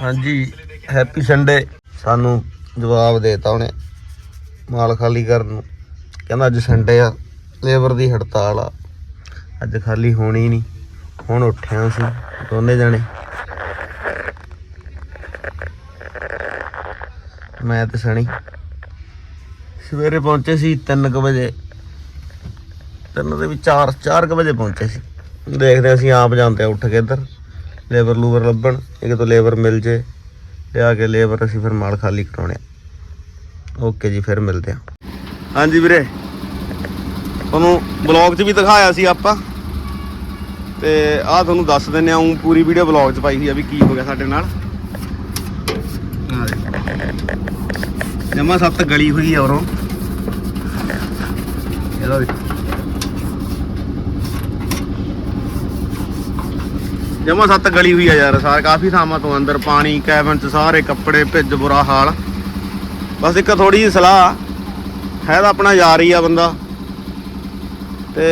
ਹਾਂਜੀ happy Sunday ਸਾਨੂੰ ਜਵਾਬ ਦੇਤਾ ਉਹਨੇ, ਮਾਲ ਖਾਲੀ ਕਰਨ ਨੂੰ। ਕਹਿੰਦਾ ਅੱਜ ਸੰਡੇ ਆ ਲੇਬਰ ਦੀ ਹੜਤਾਲ ਆ। ਅੱਜ ਖਾਲੀ ਹੋਣੀ ਨਹੀਂ ਹੁਣ ਉੱਠਿਆ ਸੀ ਦੋਨੇ ਜਣੇ। ਮੈਂ ਤੇ ਸਣੀ। ਸਵੇਰੇ ਪਹੁੰਚੇ ਸੀ 3:00 ਵਜੇ। ਤਿੰਨ ਦੇ ਵੀ 4 4:00 ਵਜੇ ਪਹੁੰਚੇ ਸੀ। ਦੇਖਦੇ ਹਾਂ ਅਸੀਂ ਆਪ ਜਾਂਦੇ ਆ ਉੱਠ ਕੇ ਇੱਧਰ। ਲੇਬਰ ਲੂਬਰ ਲੱਭਣ, ਇੱਕ ਤੋਂ ਲੇਬਰ ਮਿਲ ਜੇ, ਲਿਆ ਕੇ ਲੇਬਰ ਅਸੀਂ ਫਿਰ ਮਾਲ ਖਾਲੀ ਕਰਾਉਣੇ ਆ। ਓਕੇ ਜੀ, ਫਿਰ ਮਿਲਦੇ ਆ। ਹਾਂਜੀ ਵੀਰੇ, ਤੁਹਾਨੂੰ ਬਲੌਗ 'ਚ ਵੀ ਦਿਖਾਇਆ ਸੀ ਆਪਾਂ। ਤੇ ਆਹ ਤੁਹਾਨੂੰ ਦੱਸ ਦਿੰਨੇ ਆ, ਉਹ ਪੂਰੀ ਵੀਡੀਓ ਬਲੌਗ 'ਚ ਪਾਈ ਸੀ ਆ ਵੀ ਕੀ ਹੋ ਗਿਆ ਸਾਡੇ ਨਾਲ। ਆ ਜਮਾ ਸੱਤ ਗਲੀ ਹੋਈ ਆ ਉਰੋਂ। ਇਹਦਾ ਜਮਾ ਸੱਤ ਗਲੀ ਹੋਈ ਆ ਯਾਰ, ਸਾਰ ਕਾਫੀ ਥਾਵਾਂ ਤੋਂ ਅੰਦਰ ਪਾਣੀ, ਕੈਬਨ ਚ ਸਾਰੇ ਕੱਪੜੇ, ਭਿੱਜ ਬੁਰਾ ਹਾਲ। ਬਸ ਇੱਕ ਥੋੜੀ ਜਿਹੀ ਸਲਾਹ ਹੈ ਤਾਂ ਆਪਣਾ ਯਾਰ ਹੀ ਆ ਬੰਦਾ। ਤੇ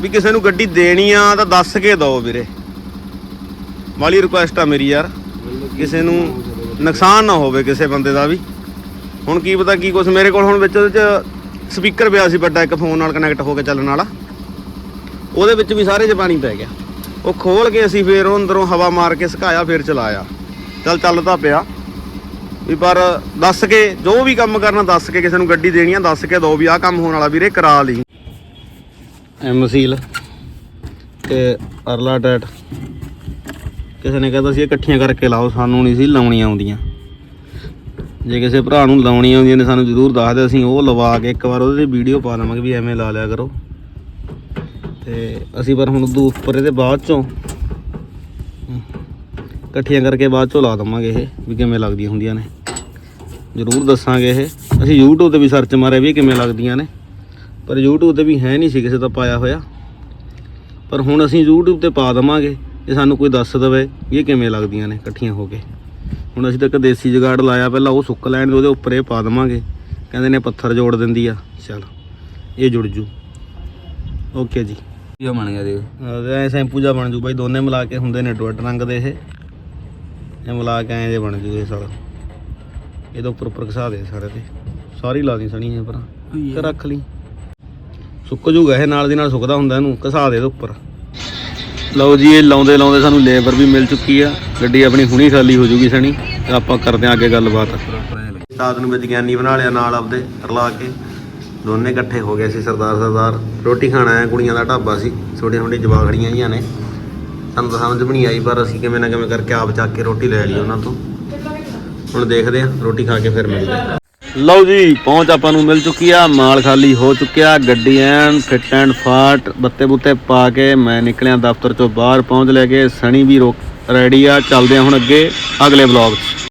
ਵੀ ਕਿਸੇ ਨੂੰ ਗੱਡੀ ਦੇਣੀ ਆ ਤਾਂ ਦੱਸ ਕੇ ਦਿਓ ਵੀਰੇ। ਵਾਲੀ ਰਿਕੁਐਸਟ ਆ ਮੇਰੀ ਯਾਰ। ਕਿਸੇ ਨੂੰ ਨੁਕਸਾਨ ਨਾ ਹੋਵੇ ਕਿਸੇ ਬੰਦੇ ਦਾ ਵੀ। ਹੁਣ ਕੀ ਪਤਾ ਕੀ ਕੁਛ ਮੇਰੇ ਕੋਲ ਹੁਣ ਵਿੱਚ ਉਹਦੇ ਚ ਸਪੀਕਰ ਪਿਆ ਸੀ ਵੱਡਾ ਇੱਕ ਫੋਨ ਨਾਲ ਕਨੈਕਟ ਹੋ ਕੇ ਚੱਲਣ ਵਾਲਾ। ਉਹਦੇ ਵਿੱਚ ਵੀ ਸਾਰੇ 'ਚ ਪਾਣੀ ਪੈ ਗਿਆ। ਉਹ ਖੋਲ ਕੇ ਅਸੀਂ ਫੇਰ ਉਹ ਅੰਦਰੋਂ ਹਵਾ ਮਾਰ ਕੇ ਸੁਕਾਇਆ, ਫੇਰ ਚਲਾਇਆ। ਚੱਲ ਚੱਲਦਾ ਪਿਆ। ਵੀ ਪਰ ਦੱਸ ਕੇ, ਜੋ ਵੀ ਕੰਮ ਕਰਨਾ ਦੱਸ ਕੇ ਕਿਸੇ ਨੂੰ ਗੱਡੀ ਦੇਣੀ ਆ, ਦੱਸ ਕੇ ਦੋ ਵੀ ਆਹ ਕੰਮ ਹੋਣ ਵਾਲਾ ਵੀਰੇ, ਕਰਾ ਲਈ। ਐਮਸੀਲ ਤੇ ਅਰਲਾ ਟੈਟ। ਕਿਸੇ ਨੇ ਕਹਿੰਦਾ ਸੀ ਇਕੱਠੀਆਂ ਕਰਕੇ ਲਾਓ, ਸਾਨੂੰ ਨਹੀਂ ਸੀ ਲਾਉਣੀਆਂ ਆਉਂਦੀਆਂ। ਜੇ ਕਿਸੇ ਭਰਾ ਨੂੰ ਲਾਉਣੀਆਂ ਆਉਂਦੀਆਂ ਨੇ, ਸਾਨੂੰ ਜ਼ਰੂਰ ਦੱਸ ਦਿਓ, ਅਸੀਂ ਉਹ ਲਵਾ ਕੇ ਇੱਕ ਵਾਰ ਉਹਦੇ ਵੀਡੀਓ ਪਾ ਦੇਵਾਂਗੇ ਵੀ ਐਵੇਂ ਲਾ ਲਿਆ ਕਰੋ। ਤੇ ਅਸੀਂ ਪਰ ਹੁਣ ਉਦੋਂ ਉੱਪਰ ਇਹਦੇ ਬਾਅਦ ਚੋਂ ਇਕੱਠੀਆਂ ਕਰਕੇ ਬਾਅਦ ਚੋਂ ਲਾ ਦਵਾਂਗੇ ਇਹ, ਵੀ ਕਿਵੇਂ ਲੱਗਦੀਆਂ ਹੁੰਦੀਆਂ ਨੇ। ਜ਼ਰੂਰ ਦੱਸਾਂਗੇ ਇਹ। ਅਸੀਂ YouTube ਤੇ ਵੀ ਸਰਚ ਮਾਰਿਆ ਵੀ ਇਹ ਕਿਵੇਂ ਲੱਗਦੀਆਂ ਨੇ। ਪਰ YouTube ਤੇ ਵੀ ਹੈ ਨਹੀਂ ਸੀ ਕਿਸੇ ਦਾ ਪਾਇਆ ਹੋਇਆ। ਪਰ ਹੁਣ ਅਸੀਂ YouTube ਤੇ ਪਾ ਦਵਾਂਗੇ ਜੇ ਸਾਨੂੰ ਕੋਈ ਦੱਸ ਦਵੇ ਇਹ ਕਿਵੇਂ ਲੱਗਦੀਆਂ ਨੇ ਇਕੱਠੀਆਂ ਹੋ ਕੇ। ਹੁਣ ਅਸੀਂ ਤਾਂ ਇੱਕ ਦੇਸੀ ਜਗਾੜ ਲਾਇਆ, ਪਹਿਲਾਂ ਉਹ ਸੁੱਕ ਲੈਣ ਦੇ ਉਹਦੇ ਉੱਪਰ ਇਹ ਪਾ ਦਵਾਂਗੇ। ਕਹਿੰਦੇ ਨੇ ਪੱਥਰ ਜੋੜ ਦਿੰਦੀ ਆ। ਚਲ, ਇਹ ਜੁੜ ਜੂ। ਓਕੇ ਜੀ। ਇਹ ਬਣ ਗਿਆ ਦੇ ਐ ਸ਼ੈਂਪੂ ਜਾ ਬਣ ਜੂ ਬਾਈ ਦੋਨੇ ਮਿਲਾ ਕੇ ਹੁੰਦੇ ਨੇ ਡੁੱਟ ਰੰਗ ਦੇ ਇਹ। ਇਹ ਮਿਲਾ ਕੇ ਐਂ ਜੇ ਬਣ ਜੂ ਇਹ ਸਾਲਾ। ਇਹਦੇ ਉੱਪਰ ਉੱਪਰ ਘਸਾ ਦੇ ਸਾਰੇ ਤੇ। ਸਾਰੀ ਲਾ ਦੀ ਸਣੀ ਇਹ ਪਰ ਤੇ ਰੱਖ ਲਈ। ਸੁੱਕ ਜੂਗਾ ਇਹ ਨਾਲ ਦੀ ਨਾਲ ਸੁੱਕਦਾ ਹੁੰਦਾ ਇਹਨੂੰ। ਘਸਾ ਦੇ ਇਹਦੇ ਉੱਪਰ। ਲਓ ਜੀ ਇਹ ਲਾਉਂਦੇ ਲਾਉਂਦੇ ਸਾਨੂੰ ਲੇਬਰ ਵੀ ਮਿਲ ਚੁੱਕੀ ਆ। ਗੱਡੀ ਆਪਣੀ ਹੁਣੀ ਖਾਲੀ ਹੋ ਜੂਗੀ ਸਣੀ। ਤੇ ਆਪਾਂ ਕਰਦੇ ਆਂ ਅੱਗੇ ਗੱਲਬਾਤ। ਉਸਤਾਦ ਨੂੰ ਵਿਗਿਆਨੀ ਬਣਾ ਲਿਆ ਨਾਲ ਆਪਦੇ ਰਲਾ ਕੇ। ਦੋਨੇ ਇਕੱਠੇ ਹੋ ਗਏ ਸੀ ਸਰਦਾਰ ਸਰਦਾਰ। ਰੋਟੀ ਖਾਣਾ ਆਇਆ, ਕੁੜੀਆਂ ਦਾ ਢਾਬਾ ਸੀ। ਛੋਟੀਆਂ ਛੋਟੀਆਂ ਜਵਾਖੜੀਆਂ ਜੀਆਂ ਨੇ। ਸਾਨੂੰ ਤਾਂ ਸਮਝ ਵੀ ਨਹੀਂ ਆਈ, ਪਰ ਅਸੀਂ ਕਿਵੇਂ ਨਾ ਕਿਵੇਂ ਕਰਕੇ ਆਪ ਚੱਕ ਕੇ ਰੋਟੀ ਲੈ ਲਈ ਉਹਨਾਂ ਤੋਂ। ਹੁਣ ਦੇਖਦੇ ਆ ਰੋਟੀ ਖਾ ਕੇ ਫਿਰ ਮਿਲਦੇ ਆ ਲਓ ਜੀ, ਪਹੁੰਚ ਆਪਾਂ ਨੂੰ ਮਿਲ ਚੁੱਕੀ ਆ, ਮਾਲ ਖਾਲੀ ਹੋ ਚੁੱਕਿਆ, ਗੱਡੀ ਐਨ, ਫਿੱਟ ਐਂਡ ਫਾਟ, ਬੱਤੇ ਬੁੱਤੇ ਪਾ ਕੇ ਮੈਂ ਨਿਕਲਿਆ ਦਫ਼ਤਰ ਚੋਂ ਬਾਹਰ, ਪਹੁੰਚ ਲੈ ਕੇ ਸਣੀ ਵੀ ਰੋਕ ਰੈਡੀ ਆ, ਚੱਲਦੇ ਆ ਹੁਣ ਅੱਗੇ ਅਗਲੇ ਬਲੌਗ 'ਚ।